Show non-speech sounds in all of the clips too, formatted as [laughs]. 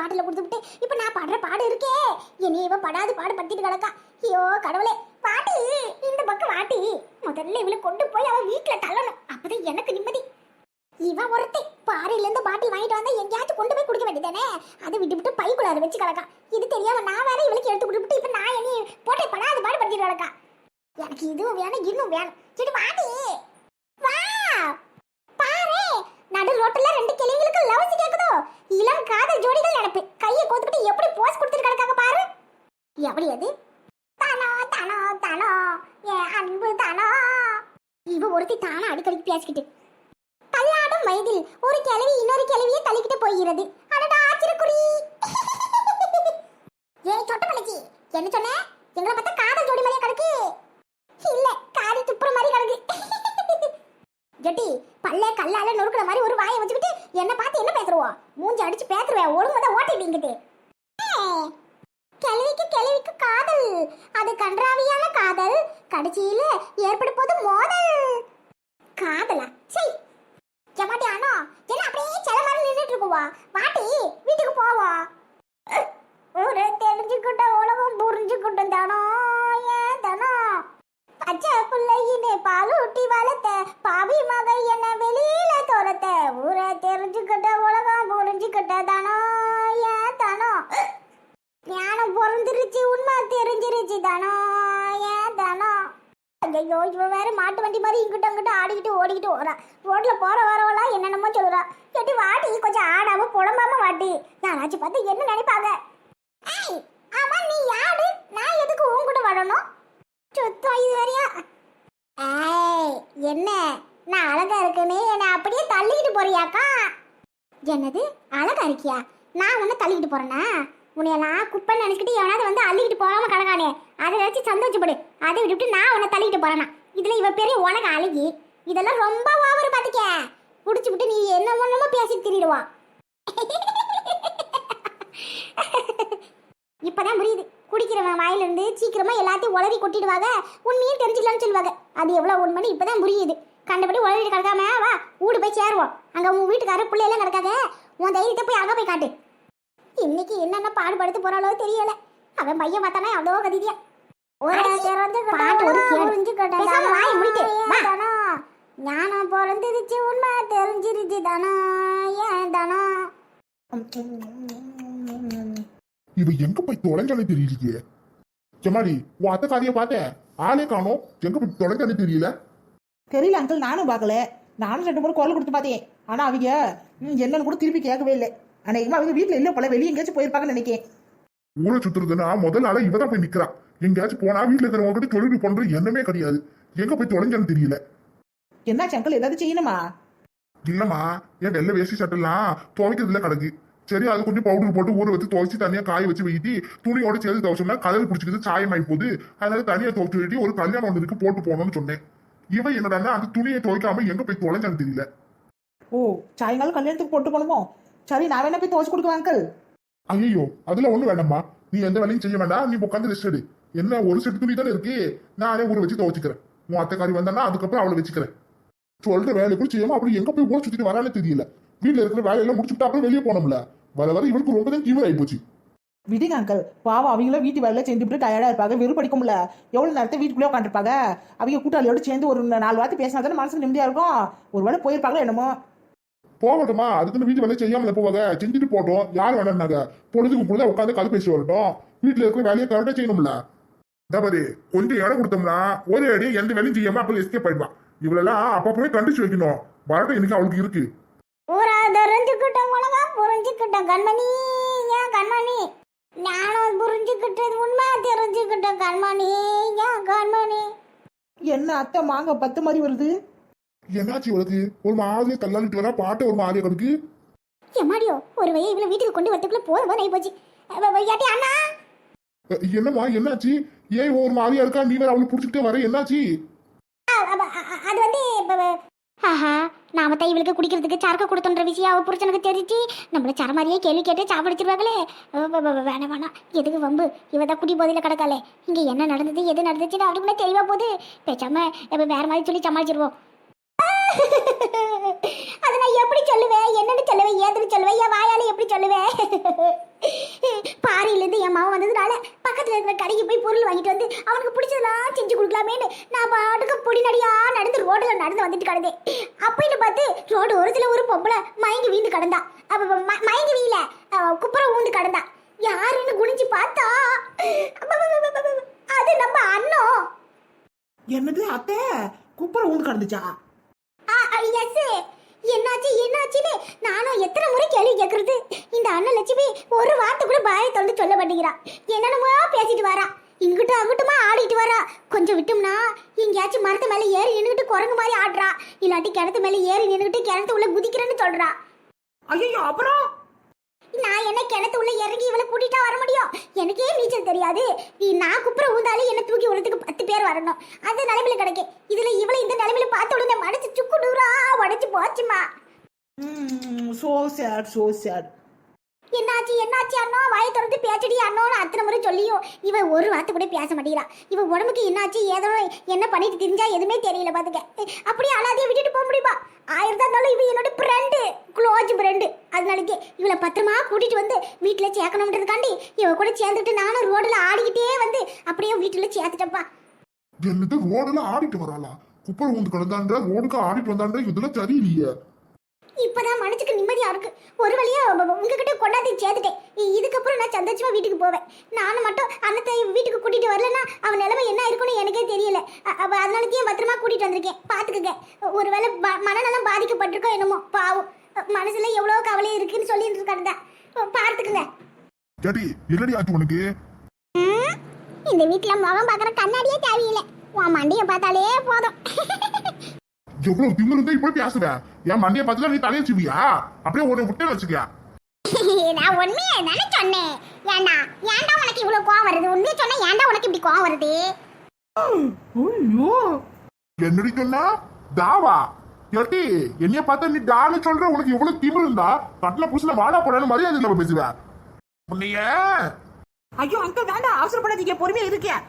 பாட்டில் கொடுத்து கொடுத்துட்டு இப்போ நான் பாடுற பாடு இருக்கே. என்னை இவ படாது பாடு படுத்திட்டு கிடக்கா. ஐயோ கடவுளே. பாட்டி இந்த பக்கம் வாட்டி. முதல்ல இவளை கொண்டு போய் அவன் வீட்டில் தள்ளணும். அப்பதான் எனக்கு நிம்மதி. இவன் ஒருத்தி. பாறையிலேருந்து பாட்டில் வாங்கிட்டு வந்தா எங்கேயாச்சும் கொண்டு போய் குடிக்க வேண்டியதானே? அதை விட்டு விட்டு வச்சு கிடக்கா. இது தெரியாம நான் வேற இவளுக்கு எடுத்து கொடுத்துட்டு இப்போ நான் என்னையும் போட்டே படாது பாடு படுத்திட்டு கிடக்கா. எனக்கு இதுவும் வேணும் இன்னும் வேணும் சரி வாடி வா பாரு நடு ரோட்ல ரெண்டு கிளிங்களுக்கு லவ்ஸ் கேக்குதோ இளம் காதல் ஜோடிகள் நினைப்பு கையை கோத்துக்கிட்டு எப்படி போஸ் கொடுத்துட்டு கிடக்காங்க பாரு எப்படி அது தானோ தானோ தானோ என் அன்பு தானோ இவ ஒருத்தி தானே அடிக்கடி பேசிக்கிட்டு தள்ளாடும் வயதில் ஒரு கிழவி இன்னொரு கிழவியை தள்ளிக்கிட்டு போகிறது அடடா ஆச்சரியக்குறி ஏய் சொட்ட மலைச்சி என்ன சொன்ன எங்களை பார்த்தா காதல் ஜோடி மாதிரியே கிடக்கு இல்ல காரி துப்புற மாதிரி கிடக்கு ஜட்டி பல்ல கல்லால நொறுக்கிற மாதிரி ஒரு வாயை வச்சுக்கிட்டு என்ன பார்த்து என்ன பேசுறோம் மூஞ்சி அடிச்சு பேசுறேன் ஒழுங்கு தான் ஓட்டிட்டீங்கிட்டு கிழவிக்கு கிழவிக்கு காதல். அது கன்றாவியான காதல். கடைசியில ஏற்படும் போது மோதல். காதலா? சரி ஜமாட்டி அண்ணா என்ன அப்படியே சில மாதிரி நின்றுட்டு இருக்குவா? வாட்டி வீட்டுக்கு போவோம் ஒரு தெரிஞ்சுக்கிட்ட உலகம் புரிஞ்சுக்கிட்டும் தானோ ஏன் தானோ பச்சை பிள்ளையினே பாலூட்டி வளர்த்த பாவி மக என்ன வெளியில துரத்த ஊரை தெரிஞ்சுக்கிட்ட உலகம் புரிஞ்சுக்கிட்ட தானோ ஏன் தானோ ஞானம் பிறந்துருச்சு உண்மை தெரிஞ்சிருச்சு தானோ ஏன் தானோ ஐயோ இவ வேற மாட்டு வண்டி மாதிரி இங்கிட்ட அங்கிட்ட ஆடிக்கிட்டு ஓடிக்கிட்டு ஓடுறா. ரோட்ல போற வரவெல்லாம் என்னென்னமோ சொல்லுறா. கேட்டு வாட்டி கொஞ்சம் ஆடாம புலம்பாம வாட்டி யாராச்சும் பார்த்து என்ன நினைப்பாங்க? ஏய் ஆமா நீ யாரு? நான் எதுக்கு உன் கூட வரணும்? சுத்தம் இது வரையா ஏய் என்ன? நான் அழகா இருக்கேனே என்னை அப்படியே தள்ளிக்கிட்டு போறியாக்கா? என்னது அழகா இருக்கியா? நான் உன்னை தள்ளிக்கிட்டு போறேனா? உன்னையெல்லாம் குப்பைன்னு நினைச்சிட்டு எவனாவது வந்து அள்ளிக்கிட்டு போகாம கிடக்கானே அதை நினைச்சு சந்தோஷப்படு அதை விட்டுவிட்டு நான் உன்னை தள்ளிக்கிட்டு போகிறேன்னா இதில் இவ பெரிய உனக்கு அழகி இதெல்லாம் ரொம்ப ஓவர் பார்த்துக்க குடிச்சு விட்டு நீ என்ன ஒன்றுமோ பேசிட்டு திரிடுவான் இப்போதான் புரியுது. குடிக்கிறவன் வாயிலிருந்து சீக்கிரமாக சீக்கிரமா எல்லாத்தையும் உளறி கொட்டிடுவாங்க. உண்மையும் தெரிஞ்சுக்கலாம்னு சொல்லுவாங்க. அது எவ்வளவு உண்மைன்னு இப்பதான் புரியுது. கண்டபடி உளறிட்டு கிடக்காம வா வீடு போய் சேருவோம். அங்கே உன் வீட்டுக்காரர் பிள்ளையெல்லாம் கிடக்காத உன் தைரியத்தை போய் அங்கே போய் காட்டு. இன்னைக்கு என்னென்ன பாடுபடுத்து போறாளோ தெரியல. அவன் பையன் பார்த்தானே அவ்வளோ வா. ஞானம் பிறந்துருச்சு உண்மை தெரிஞ்சிருச்சு தானோ? ஏன் தானோ இவ எங்க போய் தொலைஞ்சாலே தெரியலையே? செம்மாடி உன் அத்தை காரியை பார்த்தேன் ஆளே காணோம். எங்க போய் தொலைஞ்சாலே தெரியல? தெரியல அங்கிள் நானும் பார்க்கல. நானும் ரெண்டு மூணு குரல் கொடுத்து பார்த்தேன் ஆனா அவங்க என்னன்னு கூட திருப்பி கேட்கவே இல்லை. அன்னைக்குமா அவங்க வீட்டில் இல்லை போல வெளியே எங்கேயாச்சும் போயிருப்பாங்கன்னு நினைக்கிறேன் ஊரை சுத்துறதுன்னா முதல் ஆளா இவ தான் போய் நிக்கிறா. எங்கேயாச்சும் போனா வீட்டுல இருக்கிறவங்க கிட்ட தொழில் பண்ற எண்ணமே கிடையாது. எங்க போய் தொலைஞ்சாலும் தெரியல. என்னாச்சு அங்கிள் ஏதாவது செய்யணுமா? இல்லம்மா என் வெள்ளை வேஷ்டி சட்டெல்லாம் துவைக்கிறதுல கிடக்கு. சரி அது கொஞ்சம் பவுடர் போட்டு ஊற வச்சு துவைச்சு தனியா காய வச்சு வைட்டி துணியோட சேர்த்து துவைச்சோம்னா கதவு பிடிச்சிக்கிது சாயமாயி போகுது. அதனால தனியா துவைச்சு வைட்டி ஒரு கல்யாணம் ஒன்று இருக்கு போட்டு போகணும்னு சொன்னேன். இவன் என்னடா அந்த துணியை துவைக்காம எங்க போய் தொலைஞ்சான்னு தெரியல. ஓ சாயங்காலம் கல்யாணத்துக்கு போட்டு போகணுமோ? சரி நான் வேணா போய் துவச்சு கொடுக்குவேன் அங்கிள் ஐயோ அதுல ஒண்ணு வேண்டாம்மா நீ எந்த வேலையும் செய்ய வேண்டாம். நீ உட்காந்து ரெஸ்ட் எடு. என்ன ஒரு செட் துணி தானே இருக்கு? நானே ஊற வச்சு துவைச்சுக்கிறேன். உன் அத்தைக்காரி வந்தானா அதுக்கப்புறம் அவளை வச்சுக்கிறேன். சொல்ற வேலை கூட செய்யாம அப்படி எங்க போய் ஊர் சுத்திட்டு வரானே தெரியல. வீட்டுல இருக்கிற வேலையெல்லாம் முடிச்சுட்டு அப்புறம் வெளியே போனோம்ல. வர வர இவளுக்கு ரொம்ப தான் தீவிரம் ஆயிப்போச்சு. விடுங்க அங்கிள் பாவம் அவங்களும் வீட்டு வேலை செஞ்சுட்டு டயர்டா இருப்பாங்க. வெறும் படிக்கும்ல. எவ்வளவு நேரத்தை வீட்டுக்குள்ளே உட்காந்துருப்பாங்க அவங்க கூட்டாளியோட சேர்ந்து ஒரு நாலு வார்த்தை பேசினா தானே மனசுக்கு நிம்மதியா இருக்கும்? ஒருவேளை போயிருப்பாங்களோ என்னமோ? போகட்டுமா? அதுக்குன்னு வீட்டு வேலை செய்யாமல போவாங்க செஞ்சுட்டு போட்டோம் யார் வேணாம்னாங்க பொழுதுக்கு பொழுது உட்காந்து கதை பேசி வரட்டும். வீட்டுல இருக்கிற வேலையை கரெக்டா செய்யணும்ல. தபதி கொஞ்சம் இடம் கொடுத்தோம்னா ஒரே அடி எந்த வேலையும் செய்யாம அப்ப எஸ்கேப் ஆயிடுவான் இவளெல்லாம் அப்பப்பவே கண்டிச்சு வைக்கணும். வரட்டும் இன்னைக்கு அவளுக்கு இருக்கு. ஊரா தெரிஞ்சுக்கிட்டோம் உலகம் புரிஞ்சுக்கிட்டோம் கண்மணி. ஏன் கண்மணி? ஞானம் புரிஞ்சுக்கிட்டது உண்மை தெரிஞ்சுக்கிட்டோம் கண்மணி. ஏன் கண்மணி? என்ன அத்தை மாங்க பத்து மாதிரி வருது? என்னாச்சு இவளுக்கு ஒரு மாதிரியா தள்ளாலிட்டு வரா பாட்டு ஒரு மாதிரியா கிடக்கு எம்மாடியோ ஒரு வழியை இவ்வளவு வீட்டுக்கு கொண்டு வரதுக்குள்ள போதும் போது போச்சு. அண்ணா! என்னம்மா என்னாச்சு? ஏன் ஒரு மாதிரியா இருக்கா? நீ வேற அவளுக்கு பிடிச்சிக்கிட்டே வர என்னாச்சு? அது வந்து ஆஹா நாம தான் இவளுக்கு குடிக்கிறதுக்கு சரக்கு கொடுத்தோன்ற விஷயம் அவ புருஷனுக்கு தெரிஞ்சு நம்மள சர மாதிரியே கேள்வி கேட்டு சாப்பிடுச்சிருவாங்களே வேணாம் வேணாம். எதுக்கு வம்பு? இவ தான் குடி போதையில கிடக்காளே. இங்க என்ன நடந்தது எது நடந்துச்சுன்னு அவளுக்குள்ள தெளிவா போகுது. பேசாம இப்ப வேற மாதிரி சொல்லி சமாளிச்சிருவோம். அதை நான் எப்படி சொல்லுவேன்? என்னன்னு சொல்லுவேன் ஏதுன்னு சொல்லுவேன் என் வாயால எப்படி சொல்லுவேன்? பாரியிலேருந்து என் மாவன் வந்ததுனால பக்கத்தில் இருக்கிற கடைக்கு போய் பொருள் வாங்கிட்டு வந்து அவனுக்கு பிடிச்சதெல்லாம் செஞ்சு கொடுக்கலாமேன்னு நான் பாட்டுக்கு பொடிநடியாக நடந்து ரோட்டில் நடந்து வந்துட்டு கிடந்தேன். அப்படின்னு பார்த்து ரோடு ஓரத்தில் ஒரு பொம்பளை மயங்கி வீழ்ந்து கிடந்தா. அப்போ ம- மயங்கி வீல குப்புற ஊந்து கிடந்தா. யாருன்னு குனிஞ்சு பார்த்தா அது நம்ம அண்ணன். என்னது அத்தை? குப்புற ஊந்து கிடந்துச்சா? என்னாச்சுன்னு நானும் எத்தனை முறை கேள்வி கேட்கறது இந்த அண்ணன் லட்சுமி ஒரு வார்த்தை கூட பாயை தொண்டு சொல்ல மாட்டேங்கிறா. என்னென்னமோ பேசிட்டு வரா. இங்கிட்டும் அங்கிட்டுமா ஆடிட்டு வரா. கொஞ்சம் விட்டோம்னா எங்கேயாச்சும் மரத்து மேலே ஏறி நின்றுக்கிட்டு குரங்கு மாதிரி ஆடுறா. இல்லாட்டி கிணத்து மேலே ஏறி நின்றுக்கிட்டு கிணத்து உள்ள குதிக்கிறேன்னு சொல்றா. ஐயோ அப்புறம்? நான் என்ன கிணத்து உள்ள இறங்கி இவளை கூட்டிட்டா வர முடியும்? எனக்கே நீச்சல் தெரியாது. நீ நான் குப்புற ஊந்தாலே என்ன தூக்கி விடுறதுக்கு பத்து பேர் வரணும். அந்த நிலைமையில கிடைக்கு இதுல இவளை இந்த நிலைமையில பார்த்த உடனே மனசு சுக்குடுறா உடச்சு போச்சுமா. சோ சேட் சோ சேட் என்னாச்சு என்னாச்சு அண்ணா? வாயை திறந்து பேச்சடி அண்ணோன்னு அத்தனை முறை சொல்லியும். இவ ஒரு வார்த்தை கூட பேச மாட்டேங்கிறா இவ உடம்புக்கு என்னாச்சு ஏதோ என்ன பண்ணிட்டு தெரிஞ்சா எதுவுமே தெரியல பாத்துக்க. அப்படியே அனாதையை விட்டுட்டு போக முடியுமா? ஆயிரம் இருந்தாலும் இவ என்னோட ஃப்ரெண்டு க்ளோஸ் ஃப்ரெண்டு அதனாலக்கே இவளை பத்திரமா கூட்டிட்டு வந்து வீட்டில் சேர்க்கணுன்றதுக்காண்டி இவ கூட சேர்ந்துட்டு நானும் ரோடில் ஆடிக்கிட்டே வந்து அப்படியே வீட்டில் சேர்த்துட்டப்பா என்னது ரோடுல ஆடிட்டு வராளா? குப்பரை ஊந்து கிடந்தான்ற? ரோடுக்கு ஆடிட்டு வந்தான்ற? இதுல சரியில்லையே. இப்பதான் மனசுக்கு நிம்மதியா இருக்கு. ஒரு வழியா உங்ககிட்ட கொண்டாந்து சேர்த்துட்டேன். இதுக்கப்புறம் நான் சந்தோஷமா வீட்டுக்கு போவேன். நானும் மட்டும் அன்னத்தை வீட்டுக்கு கூட்டிட்டு வரலன்னா அவன் நிலைமை என்ன இருக்கும்னு எனக்கே தெரியல. அதனாலத்தையும் பத்திரமா கூட்டிட்டு வந்திருக்கேன். பாத்துக்கங்க. ஒருவேளை மனநலம் பாதிக்கப்பட்டிருக்கோ என்னமோ. பாவம். மனசுல எவ்வளவு கவலை இருக்குன்னு சொல்லிட்டு இருக்காருங்க பார்த்துக்குங்க என்னடி ஆச்சு உனக்கு? இந்த வீட்டுல முகம் பாக்குற கண்ணாடியே தேவையில்லை. உன் மண்டியை பார்த்தாலே போதும். [laughs] எவ்வளவு திமிரு இருந்தா இப்படி பேசுவேன் என் மண்டியை பார்த்துதான் நீ தலையை வச்சுவியா அப்படியே ஒரு விட்டே வச்சுக்கியா. [laughs] நான் உண்மையை தானே சொன்னேன். ஏன்டா ஏன்டா உனக்கு இவ்வளவு கோவம் வருது? உண்மையை சொன்னா ஏன்டா உனக்கு இப்படி கோவம் வருது? ஐயோ. என்னடி சொன்னா? தாவா. ஏட்டி என்னைய பார்த்தா நீ டான்னு சொல்ற உனக்கு எவ்வளவு திமிரு இருந்தா கட்டில புதுசுல வாடா போடான்னு மரியாதை இல்லாம பேசுவ. உன்னைய. ஐயோ அங்கிள் வேண்டாம். அவசரப்படாதீங்க. பொறுமையா இருக்கேன்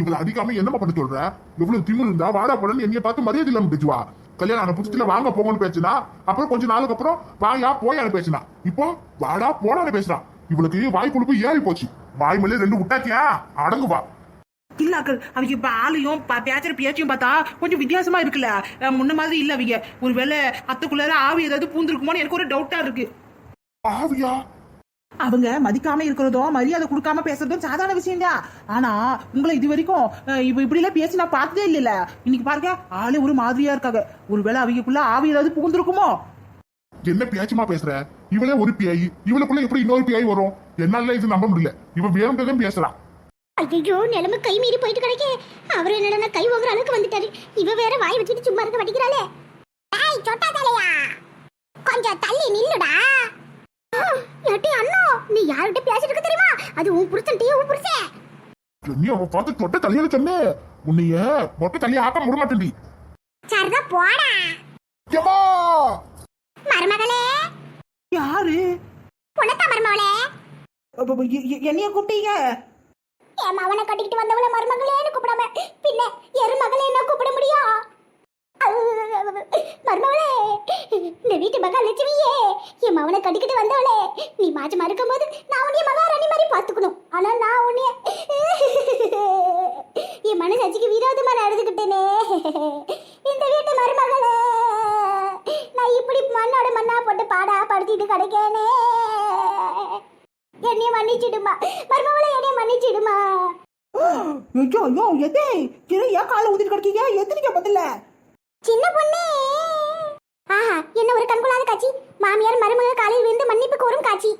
இவளை அடிக்காம என்னமா பண்ண சொல்ற? எவ்வளவு திமிரு இருந்தா வாடா போடான்னு என்னைய பார்த்து மரியாதை இல்லாம பேசுவா. கல்யாணம் ஆன புதுசுல வாங்க போங்கன்னு பேசினா அப்புறம் கொஞ்ச நாளுக்கு அப்புறம் வாயா போயான்னு பேசினா. இப்போ வாடா போடான்னு பேசுறான் இவளுக்கு வாய் கொழுப்பு ஏறி போச்சு. வாய் மேலே ரெண்டு விட்டாக்கியா அடங்குவா இல்ல அக்கள் அவங்க இப்ப ஆளையும் பேச்சுற பேச்சையும் பார்த்தா கொஞ்சம் வித்தியாசமா இருக்குல்ல. முன்ன மாதிரி இல்ல அவங்க. ஒருவேளை அத்துக்குள்ளார ஆவி ஏதாவது பூந்துருக்குமோன்னு எனக்கு ஒரு டவுட்டா இருக்கு. ஆவியா? அவங்க மதிக்காம இருக்கிறதும் மரியாதை கொடுக்காம பேசுறதும் சாதாரண விஷயம் தான் ஆனா உங்களை இது வரைக்கும் இப்ப இப்படி எல்லாம் பேசி நான் பார்த்ததே இல்லைல்ல. இன்னைக்கு பாருங்க ஆளே ஒரு மாதிரியா இருக்காங்க. ஒருவேளை அவங்களுக்குள்ள ஆவி ஏதாவது புகுந்திருக்குமோ? என்ன பேச்சுமா பேசுற? இவளே ஒரு பியாயி. இவளுக்குள்ள எப்படி இன்னொரு பியாயி வரும்? என்னால இது நம்ப முடியல. இவ வேணும்ன்றதும் பேசுறான் ஐயோ நிலைமை கை மீறி போயிட்டு கிடைக்கே. அவர் என்னடா கை வாங்குற அளவுக்கு வந்துட்டாரு. இவ வேற வாய் வச்சுட்டு சும்மா இருக்க மாட்டேங்கிறாளே. ஏய் சொட்டா தலையா? கொஞ்சம் தள்ளி நில்லுடா. ஏட்டி அண்ணா நீ யார்கிட்ட பேசிட்டு இருக்க தெரியுமா? அது உன் புருஷன் டீ உன் புருஷன் நீ அவ பார்த்து தொட்ட தலையில சொன்னே? உன்னைய மொட்டை தலையை ஆக்க விட மாட்டேன்டி. சரிதான் போடா. ஏம்மா! மருமகளே. யாரு? உனக்கா மருமகளே. என்னைய கூப்பிட்டீங்க? என் மவனை கட்டிக்கிட்டு வந்தவள மருமகளேன்னு கூப்பிடாம பின்ன எருமகளே என்ன கூப்பிட முடியும்? மர்மவளே இந்த வீட்டு மகா லட்சுமியே என் மவனை கட்டிக்கிட்டு வந்தவளே நீ மாஜமா இருக்கும் போது நான் உன்னைய மகாராணி மாதிரி பார்த்துக்கணும். ஆனா நான் உன்னைய என் மனசாட்சிக்கு விரோதமா நடந்துக்கிட்டேனே இந்த வீட்டு மருமகளே நான் இப்படி மண்ணோட மண்ணா போட்டு பாடா படுத்திட்டு கிடைக்கேனே. என்னைய மன்னிச்சிடுமா. மருமகளே என்னைய மன்னிச்சிடுமா. ஐயோ ஐயோ எதே? ஏன் காலை ஊதிட்டு கிடைக்கீங்க? எத்தனைக்க பதில்ல சின்ன பொண்ணே. ஆஹா என்ன ஒரு கண்கொள்ளாத காட்சி. மாமியார் மருமக காலையில் விழுந்து மன்னிப்பு கோரும் காட்சி.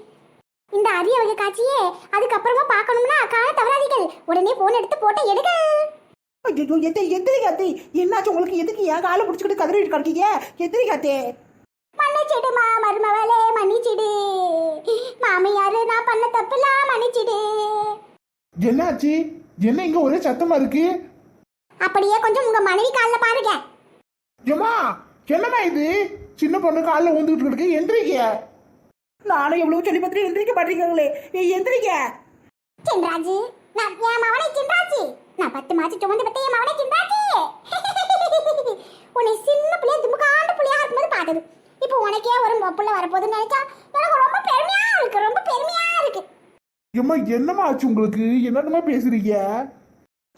இந்த அரிய வகை காட்சியே அதுக்கப்புறமா பார்க்கணும்னா காண தவறாதீர்கள். உடனே போன் எடுத்து போட்டோ எடுங்க. ஐயோ எத்தனை எத்தனை அத்தை என்னாச்சு உங்களுக்கு? எதுக்கு ஏன் காலை பிடிச்சிக்கிட்டு கதறிட்டு கிடக்கீங்க? எத்தனை அத்தே மன்னிச்சிடுமா மருமவளே மன்னிச்சிடு. மாமியாரு நான் பண்ண தப்புலாம் மன்னிச்சிடு. என்னாச்சு? என்ன இங்க ஒரே சத்தமா இருக்கு? அப்படியே கொஞ்சம் உங்க மனைவி காலில் பாருங்க. ஏமா என்னம்மா இது? சின்ன பொண்ணு காலில் ஊந்துட்டு இருக்கு எந்திரிக்க. நானும் எவ்வளவு சொல்லி பார்த்துட்டு எந்திரிக்க மாட்டீங்களே ஏய், எந்திரிக்க. சின்ராஜி நான் என் மவனை சின்ராஜி. நான் பத்து மாசம் சுமந்து பத்த என் மவனை சின்ராஜி. உன்னை சின்ன பிள்ளைய தும்புக்காண்டு பிள்ளையா இருக்கும்போது பார்த்தது. இப்போ உனக்கே ஒரு புள்ள வரப்போகுதுன்னு நினைச்சா எனக்கு ரொம்ப பெருமையா இருக்கு ரொம்ப ஏம்மா என்னம்மா ஆச்சு உங்களுக்கு? என்னென்னமா பேசுறீங்க?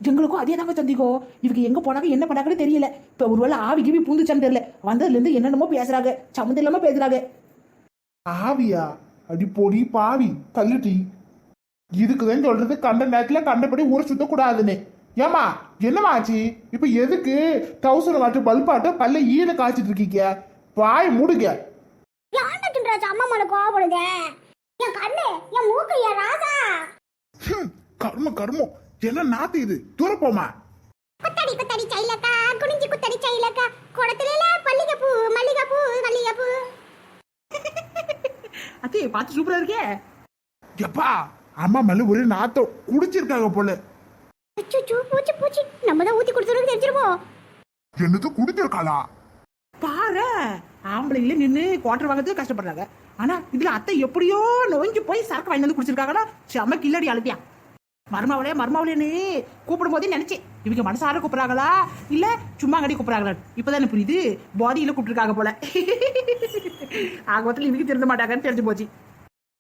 எங்களுக்கும் அதே தாங்க சந்திக்கும் இவங்க எங்க போனாங்க என்ன பண்ணாங்கன்னு தெரியல. இப்ப ஒருவேளை ஆவி கிவி பூந்துச்சான்னு தெரியல. வந்ததுல இருந்து என்னென்னமோ பேசுறாங்க. சம்மந்தம் இல்லாம பேசுறாங்க. ஆவியா? அடி பொடி பாவி தள்ளுட்டி இதுக்குதான் சொல்றது கண்ட நேரத்துல கண்டபடி ஊரை சுத்த கூடாதுன்னு ஏமா என்னமா ஆச்சு? இப்ப எதுக்கு தௌசண்ட் வாட்டு பல்பாட்டு பல்ல ஈர காய்ச்சிட்டு இருக்கீங்க? வாய் மூடுங்க. அம்மா மேல கோவப்படுதே. என் கண்ணு என் மூக்கு என் ராசா ஹம், கர்மம் கர்மம். என்ன நாத்து இது. தூர போமா குத்தடி குத்தடி சைலக்கா குனிஞ்சி குத்தடி சைலக்கா குடத்துல பள்ளிகப்பூ மல்லிகைப்பூ மல்லிகைப்பூ. அத்தே பார்த்து சூப்பரா இருக்கே. எப்பா அம்மா மேல ஒரே நாத்தம். குடிச்சிருக்காங்க போல. அச்சோ பூச்சி பூச்சி. நம்ம தான் ஊத்தி கொடுத்துருக்கு தெரிஞ்சிருவோம் என்னது குடிச்சிருக்காளா? பாரு ஆம்பளைங்களே நின்று குவார்டர் வாங்கிறதுக்கு கஷ்டப்படுறாங்க. ஆனா இதுல அத்தை எப்படியோ நொஞ்சு போய் சரக்கு வாங்கி வந்து குடிச்சிருக்காங்கன்னா செம்ம கில்லடி அழுத்தியா மருமாவளே மருமாவளேன்னு கூப்பிடும் போதே நினைச்சேன் இவங்க மனசார கூப்பிடுறாங்களா? இல்ல சும்மா கடி கூப்பிடுறாங்களா? இப்பதானே புரியுது. போதியில கூப்பிட்டுருக்காங்க போல. [laughs] ஆகமத்தில் இவங்க திருந்த மாட்டாங்கன்னு தெரிஞ்சு போச்சு.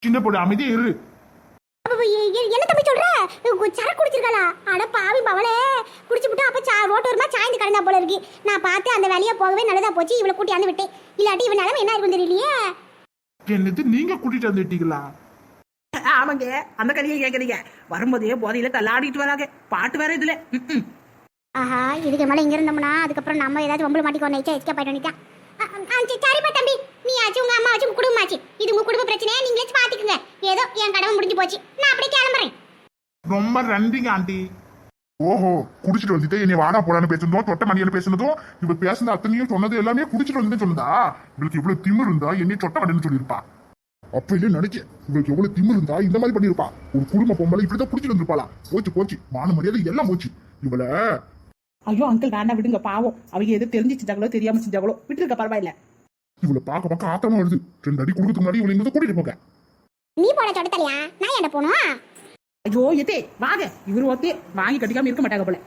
சின்ன பொண்ணு அமைதியா இரு. என்ன தம்பி சொல்ற? சரக்கு குடிச்சிருக்காளா? அட பாவி பவளே குடிச்சுப்புட்டு அப்ப சா ரோட்டோரமா சாய்ந்து கிடந்தா போல இருக்கு. நான் பார்த்து அந்த வேலையை போகவே நல்லதா போச்சு. இவளை கூட்டியாந்து விட்டேன். இல்லாட்டி இவன் நிலைமை என்ன இருக்கும் தெரியலையே என்னது நீங்க கூட்டிட்டு வந்துட்டீங்களா? ஆமாங்க. அந்த கதையை கேட்கறீங்க வரும்போதே போதையில தள்ளாடிட்டு வராங்க. பாட்டு வேற இதுல. ஆஹா இதுக்கு மேல இங்க இருந்தோம்னா அதுக்கப்புறம் நம்ம ஏதாச்சும் ஒம்பளை மாட்டிக்கோ நைச்சா எஸ்கேப் ஆயிட்டு சரிப்பா தம்பி. நீ ஆச்சு உங்க அம்மா ஆச்சு குடும்பம் ஆச்சு இது உங்க குடும்ப பிரச்சனையா நீங்களே பாத்துக்குங்க. ஏதோ என் கடமை முடிஞ்சு போச்சு. நான் அப்படியே கிளம்புறேன். ரொம்ப நன்றிங்க ஆண்டி. ஓஹோ குடிச்சிட்டு வந்துட்டு என்னை வாடா போடான்னு பேசுனதும் தொட்ட மணியான பேசுனதும் இவ பேசுன அத்தனையும் சொன்னது எல்லாமே குடிச்சிட்டு வந்து சொன்னதா இவளுக்கு இவ்வளவு திமிர் இருந்தா என்னை தொட்ட மணின்னு சொல்லியிருப்பா. அப்பயிலே நினைச்சேன் இவளுக்கு எவ்வளவு திமிர் இருந்தா இந்த மாதிரி பண்ணிருப்பா ஒரு குடும்ப பொம்பளை இப்படிதான் குடிச்சிட்டு வந்திருப்பாளா. போச்சு போச்சு. மான மரியாதை எல்லாம் போச்சு. இவள. ஐயோ அங்கிள் வேண்டாம் விடுங்க பாவம். அவங்க எது தெரிஞ்சு செஞ்சாங்களோ தெரியாம செஞ்சாங்களோ விட்டுருக்க பரவாயில்ல. இவளை பார்க்க பார்க்க ஆத்தமா வருது. ரெண்டு அடி கொடுக்கறதுக்கு முன்னாடி இவளை இங்க கூட்டிட்டு போங்க. நீ போட சொட்டத்தலையா நான் என்ன போனோம் ஐயோ எத்தே வாங்க. இவரு ஒத்தே வாங்கி கட்டிக்காம இருக்க மாட்டாங்க போல.